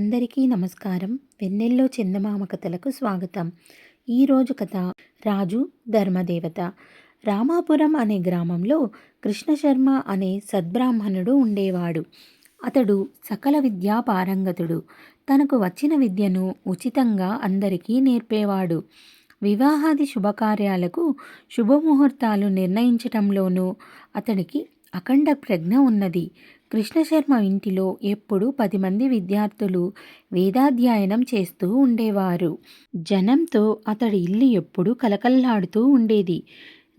అందరికీ నమస్కారం. వెన్నెల్లో చందమామ కథలకు స్వాగతం. ఈరోజు కథ రాజు ధర్మదేవత. రామాపురం అనే గ్రామంలో కృష్ణశర్మ అనే సద్బ్రాహ్మణుడు ఉండేవాడు. అతడు సకల విద్యా పారంగతుడు. తనకు వచ్చిన విద్యను ఉచితంగా అందరికీ నేర్పేవాడు. వివాహాది శుభకార్యాలకు శుభముహూర్తాలు నిర్ణయించటంలోనూ అతడికి అఖండ ప్రజ్ఞ ఉన్నది. కృష్ణశర్మ ఇంటిలో ఎప్పుడూ పది మంది విద్యార్థులు వేదాధ్యయనం చేస్తూ ఉండేవారు. జనంతో అతడి ఇల్లు ఎప్పుడూ కలకల్లాడుతూ ఉండేది.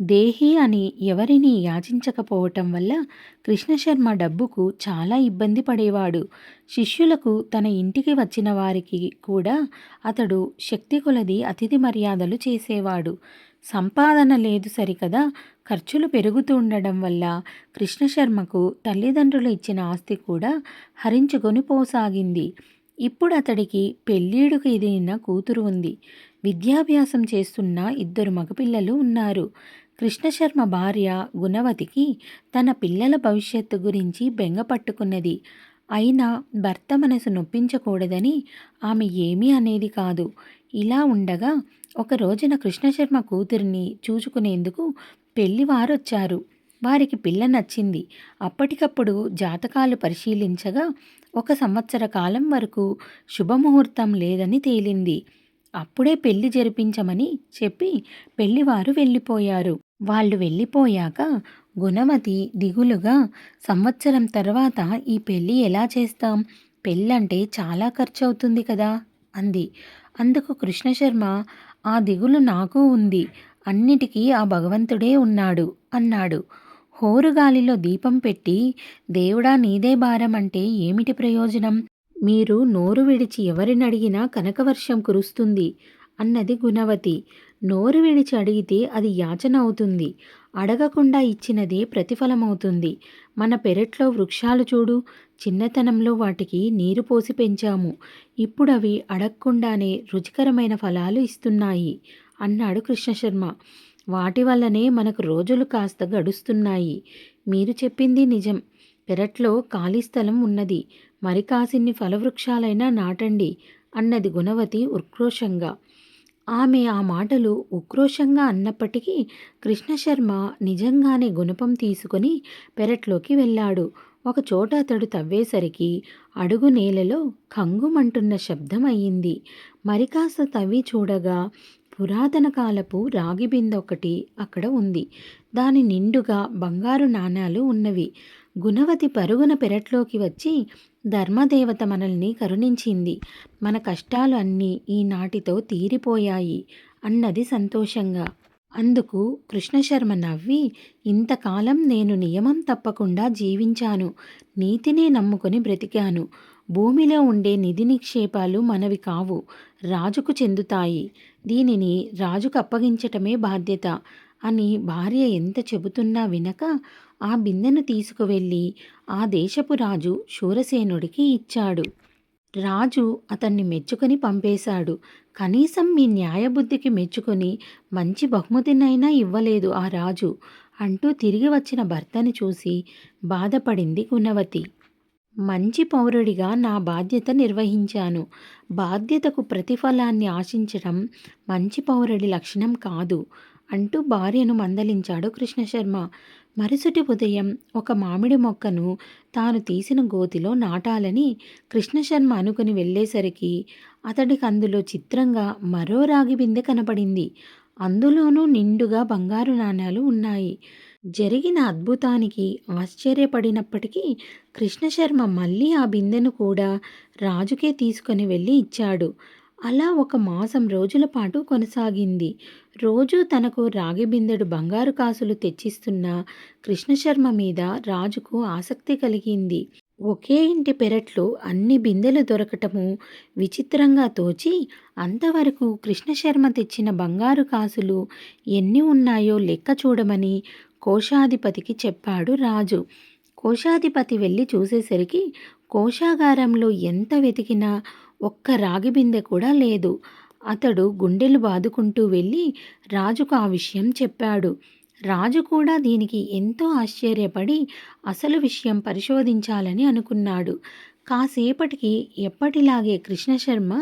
దేహి అని ఎవరిని యాచించకపోవటం వల్ల కృష్ణశర్మ డబ్బుకు చాలా ఇబ్బంది పడేవాడు. శిష్యులకు తన ఇంటికి వచ్చిన వారికి కూడా అతడు శక్తి కొలది అతిథి మర్యాదలు చేసేవాడు. సంపాదన లేదు సరికదా ఖర్చులు పెరుగుతూ ఉండడం వల్ల కృష్ణశర్మకు తల్లిదండ్రులు ఇచ్చిన ఆస్తి కూడా హరించుకొని పోసాగింది. ఇప్పుడు అతడికి పెళ్ళీడుకు ఎదిగిన కూతురు ఉంది. విద్యాభ్యాసం చేస్తున్న ఇద్దరు మగపిల్లలు ఉన్నారు. కృష్ణశర్మ భార్య గుణవతికి తన పిల్లల భవిష్యత్తు గురించి బెంగ పట్టుకున్నది. అయినా భర్త మనసు నొప్పించకూడదని ఆమె ఏమీ అనేది కాదు. ఇలా ఉండగా ఒక రోజున కృష్ణశర్మ కూతురిని చూచుకునేందుకు పెళ్ళివారొచ్చారు వారికి పిల్ల నచ్చింది. అప్పటికప్పుడు జాతకాలు పరిశీలించగా ఒక సంవత్సర కాలం వరకు శుభముహూర్తం లేదని తేలింది. అప్పుడే పెళ్ళి జరిపించమని చెప్పి పెళ్ళివారు వెళ్ళిపోయారు. వాళ్ళు వెళ్ళిపోయాక గుణమతి దిగులుగా సంవత్సరం తర్వాత ఈ పెళ్ళి ఎలా చేస్తాం? పెళ్ళంటే చాలా ఖర్చు అవుతుంది కదా? అంది. అందుకు కృష్ణశర్మ ఆ దిగులు నాకు ఉంది. అన్నిటికీ ఆ భగవంతుడే ఉన్నాడు అన్నాడు. హోరుగాలిలో దీపం పెట్టి దేవుడా నీదే భారం అంటే ఏమిటి ప్రయోజనం? మీరు నోరు విడిచి ఎవరినడిగినా కనకవర్షం కురుస్తుంది. అన్నది గుణవతి. నోరు విడిచి అడిగితే అది యాచన అవుతుంది. అడగకుండా ఇచ్చినదే ప్రతిఫలమవుతుంది. మన పెరట్లో వృక్షాలు చూడు చిన్నతనంలో వాటికి నీరు పోసి పెంచాము. ఇప్పుడు అవి అడగకుండానే రుచికరమైన ఫలాలు ఇస్తున్నాయి అన్నాడు కృష్ణశర్మ. వాటి వల్లనే మనకు రోజులు కాస్త గడుస్తున్నాయి. మీరు చెప్పింది నిజం. పెరట్లో ఖాళీ స్థలం ఉన్నది. మరి కాసిన్ని ఫలవృక్షాలైనా నాటండి అన్నది గుణవతి ఉక్రోషంగా ఆమె ఆ మాటలు ఉక్రోషంగా అన్నప్పటికీ కృష్ణశర్మ నిజంగానే గుణపం తీసుకుని పెరట్లోకి వెళ్ళాడు. ఒకచోట అతడు తవ్వేసరికి అడుగు నేలలో కంగుమంటున్న శబ్దం అయ్యింది మరికాస్త తవ్వి చూడగా పురాతన కాలపు రాగి బిందె ఒకటి అక్కడ ఉంది. దాని నిండుగా బంగారు నాణాలు ఉన్నవి. గుణవతి పరుగున పెరట్లోకి వచ్చి ధర్మదేవత మనల్ని కరుణించింది. మన కష్టాలు అన్నీ ఈనాటితో తీరిపోయాయి అన్నది సంతోషంగా. అందుకు కృష్ణశర్మ నవ్వి ఇంతకాలం నేను నియమం తప్పకుండా జీవించాను. నీతినే నమ్ముకొని బ్రతికాను. భూమిలో ఉండే నిధి నిక్షేపాలు మనవి కావు. రాజుకు చెందుతాయి. దీనిని రాజుకు అప్పగించటమే బాధ్యత. అని భార్య ఎంత చెబుతున్నా వినక ఆ బిందెను తీసుకువెళ్ళి ఆ దేశపు రాజు శూరసేనుడికి ఇచ్చాడు. రాజు అతన్ని మెచ్చుకొని పంపేశాడు. కనీసం మీ న్యాయబుద్ధికి మెచ్చుకొని మంచి బహుమతినైనా ఇవ్వలేదు ఆ రాజు అంటూ తిరిగి వచ్చిన భర్తని చూసి బాధపడింది గుణవతి. మంచి పౌరుడిగా నా బాధ్యత నిర్వహించాను. బాధ్యతకు ప్రతిఫలాన్ని ఆశించడం మంచి పౌరుడి లక్షణం కాదు. అంటూ భార్యను మందలించాడు కృష్ణశర్మ. మరుసటి ఉదయం ఒక మామిడి మొక్కను తాను తీసిన గోతిలో నాటాలని కృష్ణశర్మ అనుకుని వెళ్ళేసరికి అతడికి అందులో చిత్రంగా మరో రాగి బిందె కనపడింది. అందులోనూ నిండుగా బంగారు నాణ్యాలు ఉన్నాయి. జరిగిన అద్భుతానికి ఆశ్చర్యపడినప్పటికీ కృష్ణశర్మ మళ్ళీ ఆ బిందెను కూడా రాజుకే తీసుకొని వెళ్ళి ఇచ్చాడు. అలా ఒక మాసం రోజుల పాటు కొనసాగింది. రోజూ తనకు రాగి బిందెడు బంగారు కాసులు తెచ్చిస్తున్న కృష్ణశర్మ మీద రాజుకు ఆసక్తి కలిగింది. ఒకే ఇంటి పెరట్లో అన్ని బిందెలు దొరకటము విచిత్రంగా తోచి అంతవరకు కృష్ణశర్మ తెచ్చిన బంగారు కాసులు ఎన్ని ఉన్నాయో లెక్క చూడమని కోశాధిపతికి చెప్పాడు రాజు. కోశాధిపతి వెళ్ళి చూసేసరికి కోశాగారంలో ఎంత వెతికినా ఒక్క రాగి బిందె కూడా లేదు. అతడు గుండెలు బాదుకుంటూ వెళ్ళి రాజుకు ఆ విషయం చెప్పాడు. రాజు కూడా దీనికి ఎంతో ఆశ్చర్యపడి అసలు విషయం పరిశోధించాలని అనుకున్నాడు. కాసేపటికి ఎప్పటిలాగే కృష్ణశర్మ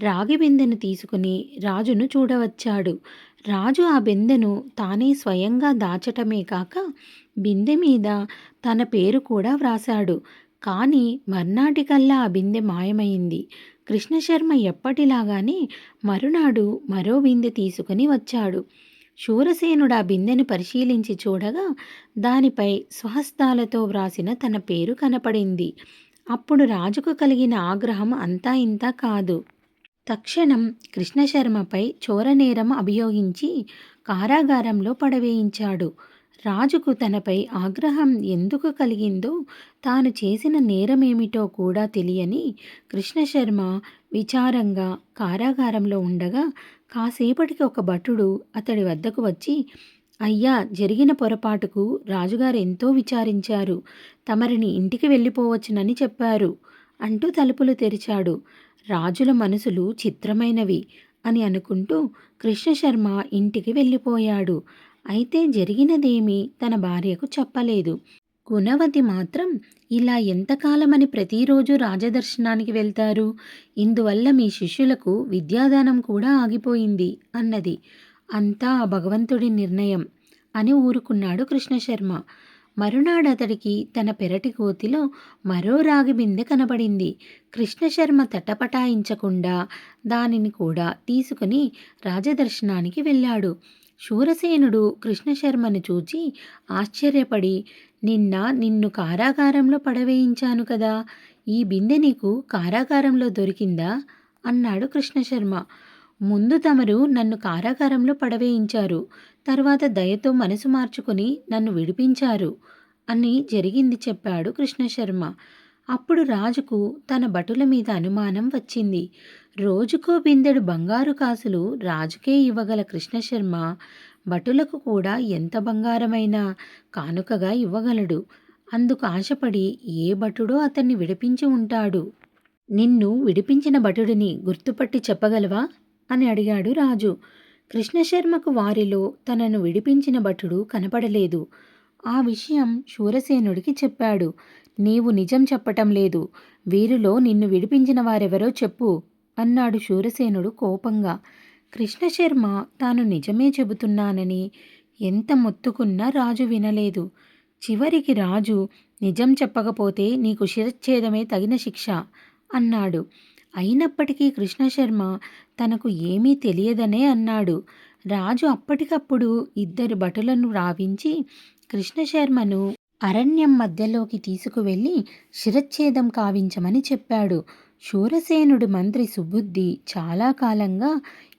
రాగి బిందెను తీసుకుని రాజును చూడవచ్చాడు. రాజు ఆ బిందెను తానే స్వయంగా దాచటమే కాక బిందె మీద తన పేరు కూడా వ్రాశాడు. కానీ మర్నాటికల్లా ఆ బిందె మాయమైంది. కృష్ణశర్మ ఎప్పటిలాగానే మరునాడు మరో బిందె తీసుకుని వచ్చాడు. శూరసేనుడు ఆ బిందెను పరిశీలించి చూడగా దానిపై స్వహస్తాలతో వ్రాసిన తన పేరు కనపడింది. అప్పుడు రాజుకు కలిగిన ఆగ్రహం అంతా ఇంతా కాదు. తక్షణం కృష్ణశర్మపై చోరనేరం అభియోగించి కారాగారంలో పడవేయించాడు. రాజుకు తనపై ఆగ్రహం ఎందుకు కలిగిందో తాను చేసిన నేరమేమిటో కూడా తెలియని కృష్ణశర్మ విచారంగా కారాగారంలో ఉండగా కాసేపటికి ఒక భటుడు అతడి వద్దకు వచ్చి అయ్యా జరిగిన పొరపాటుకు రాజుగారు ఎంతో విచారించారు. తమరిని ఇంటికి వెళ్ళిపోవచ్చునని చెప్పారు అంటూ తలుపులు తెరిచాడు. రాజుల మనసులు చిత్రమైనవి అని అనుకుంటూ కృష్ణశర్మ ఇంటికి వెళ్ళిపోయాడు. అయితే జరిగినదేమీ తన భార్యకు చెప్పలేదు. గుణవతి మాత్రం ఇలా ఎంతకాలమని ప్రతిరోజు రాజదర్శనానికి వెళ్తారు? ఇందువల్ల మీ శిష్యులకు విద్యాదానం కూడా ఆగిపోయింది అన్నది. అంతా ఆ భగవంతుడి నిర్ణయం అని ఊరుకున్నాడు కృష్ణశర్మ. మరునాడు అతడికి తన పెరటి కోతిలో మరో రాగి బిందె కనబడింది. కృష్ణశర్మ తటపటాయించకుండా దానిని కూడా తీసుకుని రాజదర్శనానికి వెళ్ళాడు. శూరసేనుడు కృష్ణశర్మను చూచి ఆశ్చర్యపడి నిన్న నిన్ను కారాగారంలో పడవేయించాను కదా ఈ బిందె నీకు కారాగారంలో దొరికిందా అన్నాడు కృష్ణశర్మ. ముందు తమరు నన్ను కారాగారంలో పడవేయించారు తర్వాత దయతో మనసు మార్చుకొని నన్ను విడిపించారు అని జరిగింది చెప్పాడు కృష్ణశర్మ. అప్పుడు రాజుకు తన భటుల మీద అనుమానం వచ్చింది. రోజుకో బిందెడు బంగారు కాసులు రాజుకే ఇవ్వగల కృష్ణశర్మ భటులకు కూడా ఎంత బంగారమైనా కానుకగా ఇవ్వగలడు. అందుకు ఆశపడి ఏ భటుడో అతన్ని విడిపించి ఉంటాడు. నిన్ను విడిపించిన భటుడిని గుర్తుపట్టి చెప్పగలవా? అని అడిగాడు రాజు. కృష్ణశర్మకు వారిలో తనను విడిపించిన భటుడు కనపడలేదు. ఆ విషయం శూరసేనుడికి చెప్పాడు. నీవు నిజం చెప్పటం లేదు. వీరిలో నిన్ను విడిపించిన వారెవరో చెప్పు. అన్నాడు శూరసేనుడు కోపంగా. కృష్ణశర్మ తాను నిజమే చెబుతున్నానని ఎంత మొత్తుకున్నా రాజు వినలేదు. చివరికి రాజు నిజం చెప్పకపోతే నీకు శిరచ్ఛేదమే తగిన శిక్ష అన్నాడు. అయినప్పటికీ కృష్ణశర్మ తనకు ఏమీ తెలియదనే అన్నాడు. రాజు అప్పటికప్పుడు ఇద్దరు భటులను రావించి కృష్ణశర్మను అరణ్యం మధ్యలోకి తీసుకువెళ్ళి శిరచ్ఛేదం కావించమని చెప్పాడు. శూరసేనుడి మంత్రి సుబుద్ధి చాలా కాలంగా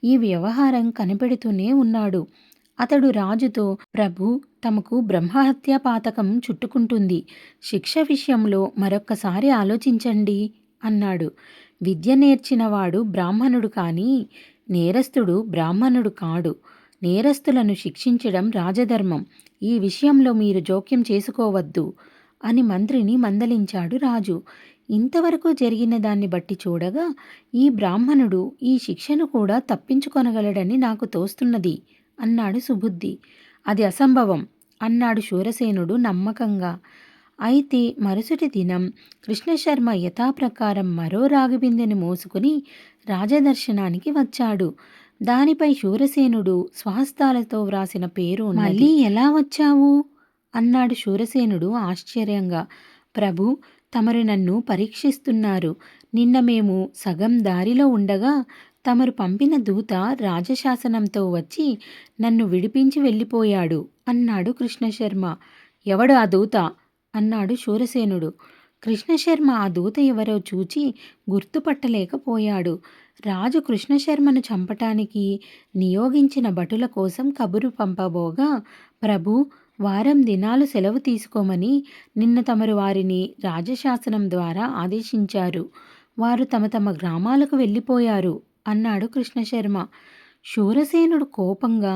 ఈ వ్యవహారం కనిపెడుతూనే ఉన్నాడు. అతడు రాజుతో ప్రభు తమకు బ్రహ్మహత్య పాతకం చుట్టుకుంటుంది. శిక్ష విషయంలో మరొక్కసారి ఆలోచించండి అన్నాడు. విద్య నేర్చినవాడు బ్రాహ్మణుడు కానీ నేరస్తుడు బ్రాహ్మణుడు కాడు. నేరస్తులను శిక్షించడం రాజధర్మం. ఈ విషయంలో మీరు జోక్యం చేసుకోవద్దు అని మంత్రిని మందలించాడు రాజు. ఇంతవరకు జరిగిన దాన్ని బట్టి చూడగా ఈ బ్రాహ్మణుడు ఈ శిక్షను కూడా తప్పించుకొనగలడని నాకు తోస్తున్నది అన్నాడు సుబుద్ధి. అది అసంభవం అన్నాడు శూరసేనుడు నమ్మకంగా. అయితే మరుసటి దినం కృష్ణశర్మ యథాప్రకారం మరో రాగిబిందెను మోసుకుని రాజదర్శనానికి వచ్చాడు. దానిపై శూరసేనుడు స్వహస్తాలతో వ్రాసిన పేరు మళ్ళీ ఎలా వచ్చావు? అన్నాడు శూరసేనుడు ఆశ్చర్యంగా. ప్రభు తమరు నన్ను పరీక్షిస్తున్నారు. నిన్న మేము సగం దారిలో ఉండగా తమరు పంపిన దూత రాజశాసనంతో వచ్చి నన్ను విడిపించి వెళ్ళిపోయాడు అన్నాడు కృష్ణశర్మ. ఎవడు ఆ దూత? అన్నాడు శూరసేనుడు. కృష్ణశర్మ ఆ దూత ఎవరో చూచి గుర్తుపట్టలేకపోయాడు. రాజు కృష్ణశర్మను చంపటానికి నియోగించిన భటుల కోసం కబురు పంపబోగా ప్రభు వారం దినాలు సెలవు తీసుకోమని నిన్న తమరు వారిని రాజశాసనం ద్వారా ఆదేశించారు. వారు తమ తమ గ్రామాలకు వెళ్ళిపోయారు అన్నాడు కృష్ణశర్మ. శూరసేనుడు కోపంగా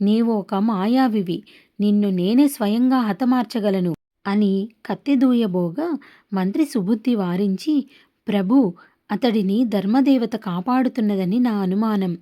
నీవు ఒక మాయావివి. నిన్ను నేనే స్వయంగా హతమార్చగలను అని కత్తి దూయబోగా మంత్రి సుబుద్ధి వారించి ప్రభు అతడిని ధర్మదేవత కాపాడుతున్నదని నా అనుమానం.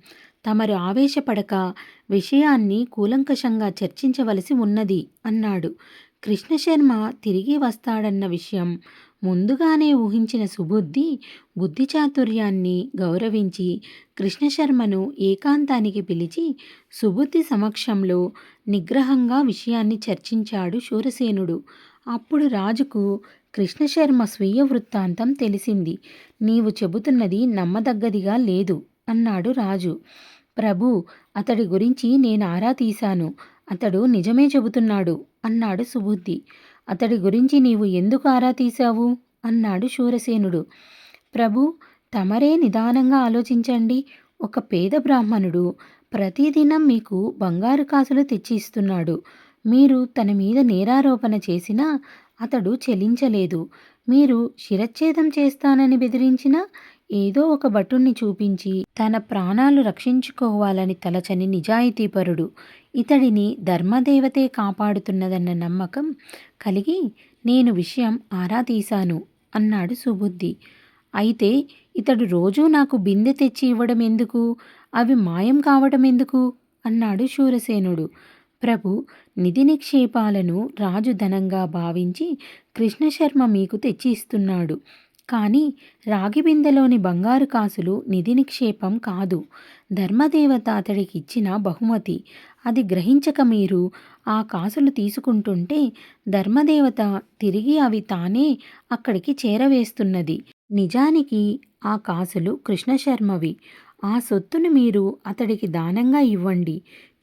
తమరు ఆవేశపడక విషయాన్ని కూలంకషంగా చర్చించవలసి ఉన్నది అన్నాడు. కృష్ణశర్మ తిరిగి వస్తాడన్న విషయం ముందుగానే ఊహించిన సుబుద్ధి బుద్ధి చాతుర్యాన్ని గౌరవించి కృష్ణశర్మను ఏకాంతానికి పిలిచి సుబుద్ధి సమక్షంలో నిగ్రహంగా విషయాన్ని చర్చించాడు శూరసేనుడు. అప్పుడు రాజుకు కృష్ణశర్మ స్వీయ వృత్తాంతం తెలిసింది. నీవు చెబుతున్నది నమ్మదగ్గదిగా లేదు. అన్నాడు రాజు. ప్రభు అతడి గురించి నేను ఆరా తీశాను. అతడు నిజమే చెబుతున్నాడు అన్నాడు సుబుద్ధి. అతడి గురించి నీవు ఎందుకు ఆరా తీశావు? అన్నాడు శూరసేనుడు. ప్రభు తమరే నిదానంగా ఆలోచించండి. ఒక పేద బ్రాహ్మణుడు ప్రతిదినం మీకు బంగారు కాసులు తెచ్చి ఇస్తున్నాడు మీరు తన మీద నేరారోపణ చేసినా అతడు చెలించలేదు. మీరు శిరచ్ఛేదం చేస్తానని బెదిరించినా ఏదో ఒక భటుణ్ణి చూపించి తన ప్రాణాలు రక్షించుకోవాలని తలచని నిజాయితీపరుడు. ఇతడిని ధర్మదేవతే కాపాడుతున్నదన్న నమ్మకం కలిగి నేను విషయం ఆరా తీశాను అన్నాడు సుబుద్ధి. అయితే ఇతడు రోజూ నాకు బిందె తెచ్చి ఇవ్వడం ఎందుకు? అవి మాయం కావడం ఎందుకు? అన్నాడు శూరసేనుడు. ప్రభు నిధి నిక్షేపాలను రాజు ధనంగా భావించి కృష్ణశర్మ మీకు తెచ్చి ఇస్తున్నాడు కానీ రాగి బిందెలోని బంగారు కాసులు నిధి నిక్షేపం కాదు. ధర్మదేవత అతడికి ఇచ్చిన బహుమతి. అది గ్రహించక మీరు ఆ కాసులు తీసుకుంటుంటే ధర్మదేవత తిరిగి అవి తానే అక్కడికి చేరవేస్తున్నది. నిజానికి ఆ కాసులు కృష్ణశర్మవి. ఆ సొత్తును మీరు అతడికి దానంగా ఇవ్వండి.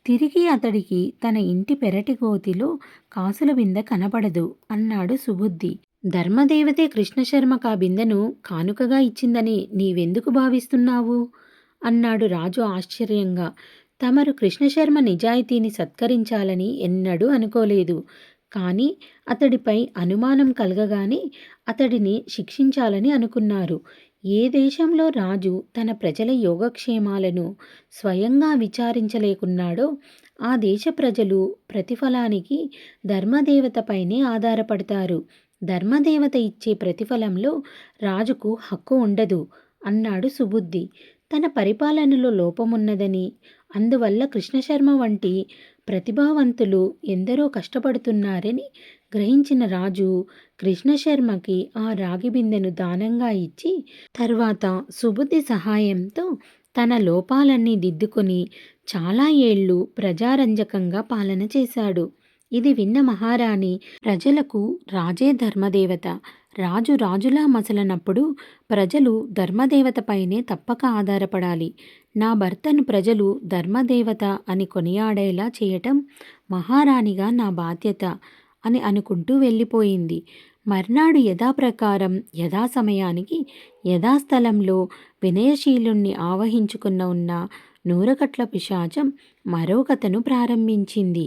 తిరిగి అతడికి తన ఇంటి పెరటి గోతిలో కాసుల బిందె కనపడదు అన్నాడు సుబుద్ధి. ధర్మదేవతే కృష్ణశర్మకు ఆ బిందెను కానుకగా ఇచ్చిందని నీవెందుకు భావిస్తున్నావు? అన్నాడు రాజు ఆశ్చర్యంగా. తమరు కృష్ణశర్మ నిజాయితీని సత్కరించాలని ఎన్నడూ అనుకోలేదు. కానీ అతడిపై అనుమానం కలగగానే అతడిని శిక్షించాలని అనుకున్నారు. ఏ దేశంలో రాజు తన ప్రజల యోగక్షేమాలను స్వయంగా విచారించలేకున్నాడో ఆ దేశ ప్రజలు ప్రతిఫలానికి ధర్మదేవతపైనే ఆధారపడతారు. ధర్మదేవత ఇచ్చే ప్రతిఫలంలో రాజుకు హక్కు ఉండదు అన్నాడు సుబుద్ధి. తన పరిపాలనలో లోపమున్నదని అందువల్ల కృష్ణశర్మ వంటి ప్రతిభావంతులు ఎందరో కష్టపడుతున్నారని గ్రహించిన రాజు కృష్ణశర్మకి ఆ రాగి బిందెను దానంగా ఇచ్చి తర్వాత సుబుద్ధి సహాయంతో తన లోపాలన్నీ దిద్దుకొని చాలా ఏళ్ళు ప్రజారంజకంగా పాలన చేశాడు. ఇది విన్న మహారాణి. ప్రజలకు రాజే ధర్మదేవత. రాజు రాజులా మసలనప్పుడు ప్రజలు ధర్మదేవతపైనే తప్పక ఆధారపడాలి. నా భర్తను ప్రజలు ధర్మదేవత అని కొనియాడేలా చేయటం మహారాణిగా నా బాధ్యత అని అనుకుంటూ వెళ్ళిపోయింది. మర్నాడు యథాప్రకారం యథాసమయానికి యథాస్థలంలో వినయశీలుణ్ణి ఆవహించుకున్న ఉన్న నూరకట్ల పిశాచం మరో కథను ప్రారంభించింది.